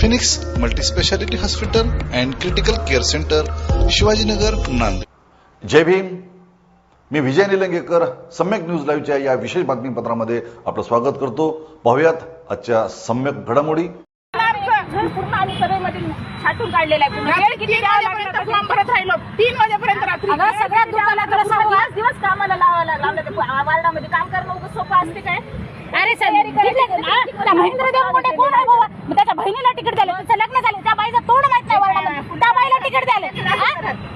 Phoenix multispeciality hospital and critical care centre Shivajinagar Nanded. जय भीम. मी Vijay Nilangekar Samyak news लाईव्हच्या या विशेष बातमीपत्रामध्ये आपलं स्वागत करतो. पाहुयात आजच्या सम्यक घडामोडी. पूर्ण आम्ही सभेमध्ये छाटून काढलेला आहे. किती लागला फॉर्म भरत राहिलो. तीन वाजेपर्यंत रात्री. अगं सगळ्या दुकानात सांगू आज दिवस कामाला लावायला लावलं ते वार्डामध्ये काम करणं सोपं असते काय? अरे कोण आहे बाबा? त्याच्या बहिणीला तिकीट द्याले तिचं लग्न झालं. त्या बाईचं तोड माहीत नाही वार्डामध्ये. त्या बाईला तिकीट द्याले?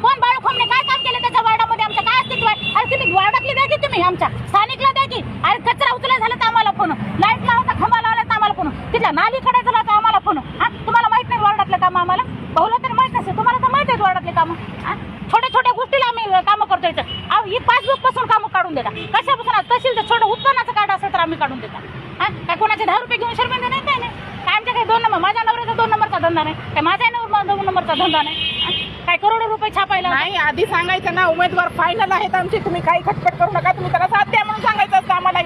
कोण बाळू खोमने काय काम केलं त्याच्या वार्डामध्ये? आमचं काय अस्तित्व आहे? अरे तुम्ही वार्डातली द्या की तुम्ही आमच्या. स्थानिकला द्या की अरे कचरा उचला झाला तर आम्हाला फोन. लाइट लावता खंबा लावला तर आम्हाला फोन. तिथला नाली कडे झाला तर आम्हाला फोन. तुम्हाला माहीत नाही वार्डातलं काम आम्हाला? बहुला तर माहीत नसेल. तुम्हाला तर माहीत आहेत वार्डातले काम. छोट्या छोट्या गोष्टीला आम्ही कामं करतो इथं. अहो, ही पासबुकपासून कामं काढून देता. कशापासून? तहसील तर छोटं उत्पन्नाचं कार्ड असेल तर आम्ही काढून देता हा? काय कोणाचे दहा रुपये घेऊन शर्मेंद नाही काय नाही? काय आमच्या काही दोन नंबर माझ्या नवऱ्याचा दोन नंबरचा धंदा नाही. काय माझ्या नवर दोन नंबरचा धंदा नाही? काय करोडो रुपये छापायला नाही आधी सांगायचं ना उमेदवार फायनल आहेत आमचे. तुम्ही काही खटपट करू नका. तुम्ही त्याला साथ द्या म्हणून सांगायचं असतं आम्हाला.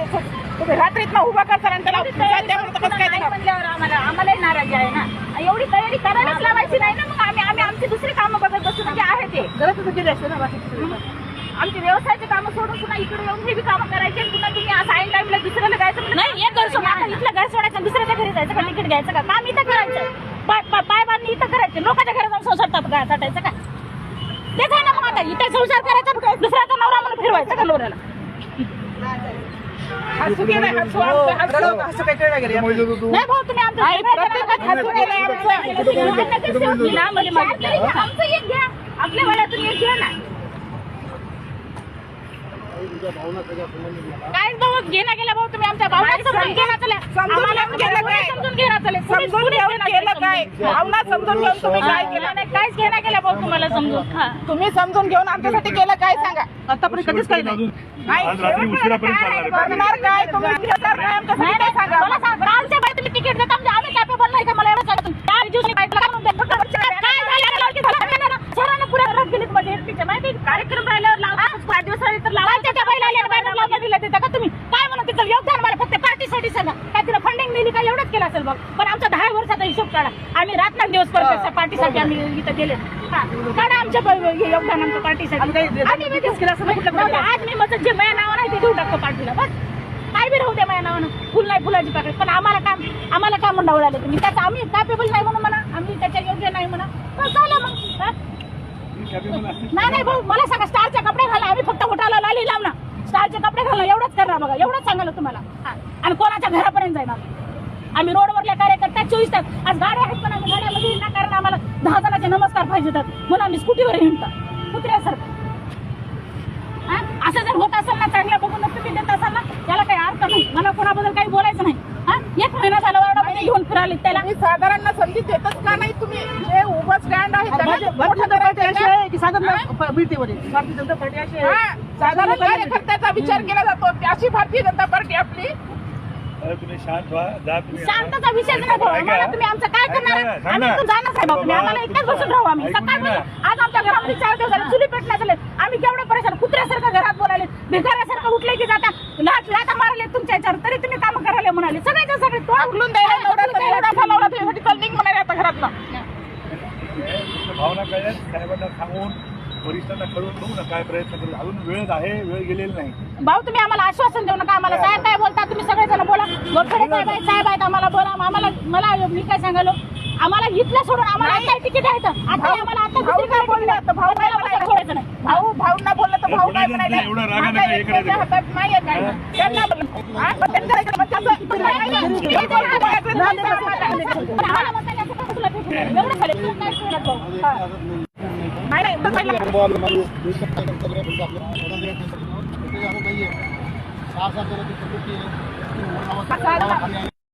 तुम्ही रात्रीत ना उभा करता आणि त्याला. साथ द्या म्हणून तर कसं काय नाही देणार? म्हणल्यावर आम्हाला आम्हालाही नाराजी आहे ना. एवढी तयारी करायलाच लावायची नाही ना मग आम्ही आम्ही आमची दुसरी कामं बघत बसू. म्हणजे आहे ते. गरज असते ना बाकी आमची व्यवसायाची कामं सोडून पुन्हा इकडे येऊन हे बी कामं करायचे पुन्हा तुम्ही असं ऐन टाइमला दुसऱ्याला जायचं नाही एक घर सोडून आता इथलं घर सोडायचं दुसऱ्याच्या घरी जायचं का? तिकीट घ्यायचं का? काम इथं करायचं. पाय पाय- पाय बांधणी इथं करायचं. लोकांच्या घरी जाऊन संसार साठायचं का? तेच आहे ना मग आता इथं संसार करायचा दुसऱ्याचा नवरा म्हणून फिरवायचा का नवऱ्याला हसू गेलं हसू आमचं हसू. नाही भाऊ तुम्ही आमचं नाही, प्रत्येकात हसू गेलंय आमचं. मी लांबमध्ये मागितलं. आमचं एक घ्या. आपल्या वड्यातून एक घ्या ना. काय भाऊ घेणं गेला भाऊ तुम्ही आमच्या भावना समजून घेणं चला. समजून आम्हाला काय? घेणं चला. समजून घेऊन केलं काय भावना समजून. घेऊन तुम्ही काय केलं? नाही काहीच घेणं गेला भाऊ तुम्हाला समजून. हा. तुम्ही समजून घेऊन आमच्यासाठी केलं काय सांगा? आतापर्यंत कधीच काही नाही. नाही, आज रात्री उशिरापर्यंत चालणार आहे. करणार काय तुम्ही? घेणार काय आमच्यासाठी नाही काय नाही सांगा? मला सांग बरं, आमच्या बाई तुम्ही तिकीट देता. म्हणजे आम्ही कॅपेबल नाही का मला एवढं सांगा तुम्ही काढून द्या. फक्त काय झालं आता लावकी झालं का नाही ना? शहरानं पुढे रथ गेलीत म्हणजे एसटीच्या माहिती आहे? कार्यक्रम राहिल्यावर लावतात पाच दिवसांनी तर लावायच्या त्या बाईला आल्या बाईला लावून दिलं तिथं का तुम्ही काय म्हणून तिचं योगदान मला फक्त पार्टीसाठी सांगा काय तिला फंडिंग दिली का एवढंच केलं असेल बघ. पण आमचा दहा वर्षाचा हिशोब काढा. आम्ही रात्र दिवस करतो पार्टीसाठी आम्ही इथं गेले. हा. काढा आमच्या हे योगदान आमचं पार्टीसाठी. असं कुठलं आज मी माझं जे माझ्या नावानं आहे ते देऊन टाकतो पार्टीला. बस. काय बी राहू द्या माझ्या नावानं. फुल नाही फुलाची पाकळी पण आम्हाला काम आम्हाला काम म्हणून डावळाले तुम्ही. त्याचं आम्ही कॅपेबल नाही म्हणून म्हणा. आम्ही त्याच्या योग्य नाही म्हणा. झालं मग. हा? नाही नाही भाऊ मला सांगा स्टारचे कपडे घाला. आम्ही फक्त होटाला लाली लावणार. स्टारचे कपडे घालणं एवढंच करणार बघा. एवढंच सांगाल तुम्हाला. हा. आणि कोणाच्या घरापर्यंत जाणार आम्ही रोडवरल्या कार्यकर्त्या चोवीस तास. आज गाड्या आहेत पण आम्ही गाड्यामध्ये कारण आम्हाला दहा जणांचे नमस्कार पाहिजे होतात. म्हणून आम्ही स्कूटीवर हिंडतात कुत्र्यासारखं हा? असं जर होत असेल ना चांगल्या बघून तुम्ही देत असाल ना त्याला काही अर्थ नाही. मला कोणाबद्दल काही बोलायचं नाही. हा? एक महिना झाला वार्डामध्ये घेऊन फिराले त्याला. साधारण संधी देतच का नाही तुम्ही? जे उभं स्टँड आहे? हा, साधारण कार्यकर्त्याचा विचार केला जातो. अशी भारतीय जनता पार्टी आपली. अरे तुम्ही शांत व्हा जा तुम्ही. शांतता विषय नाही भाऊ आम्हाला तुम्ही आमचं काय करणार? आम्ही. इथून जाणार आहे भाऊ तुम्ही आम्हाला इथेच बसून राहू आम्ही. ऐकून सकाळ घ्या. आज आमच्या घरामध्ये चार दिवस झाले चुली पेटल्या झाले आम्ही केवढे परेशान कुत्र्यासारखं घरात बोलायले भिकाऱ्यासारखं उठले की जाता लाट लाटा मारले तुमच्या याच्यावर. तरी तुम्ही काम करायला म्हणाले. सगळ्याच्या सगळे तो उकलून द्यायला नवऱ्याचा एवढा फलावला तुझ्यासाठी चल निघ म्हणाले आता घरातनं भावना कळल्या साहेबांना सांगून वरिष्ठांना कळून बघू ना काय प्रयत्न करू. अजून वेळ आहे वेळ गेलेला नाही. भाऊ तुम्ही आम्हाला आश्वासन देऊ नका आम्हाला. साहेब काय बोलता? तुम्ही सगळेजण बोला. गोरखडे साहेब आहेत साहेब आहेत आम्हाला बोला. आम्हाला मला मी काय सांगालो आम्हाला इथलं सोडून आम्हाला आता तिकीट आहे. आता आम्हाला आता भाऊ दुसरी काय बोलले आता भाऊ? सोडायचं नाही भाऊ भाऊंना बोललं तर भाऊ नाही, हे? त्यांना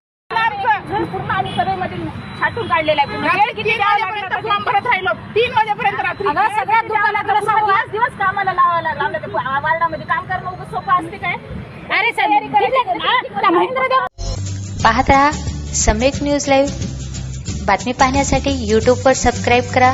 पूर्ण आम्ही सभेमध्ये छाटून काढलेला आहे किती फॉर्म भरत राहिलो तीन वाजेपर्यंत रात्री सगळ्यात दुकाला दुकानात दिवस कामाला लावायला लावलं ते वार्डामध्ये काम करणं उभं सोपं असते काय अरे सर महेंद्र पाहत राहा सम्यक न्यूज लाईव्ह. बातमी पाहण्यासाठी यूट्यूबवर सबस्क्राईब करा.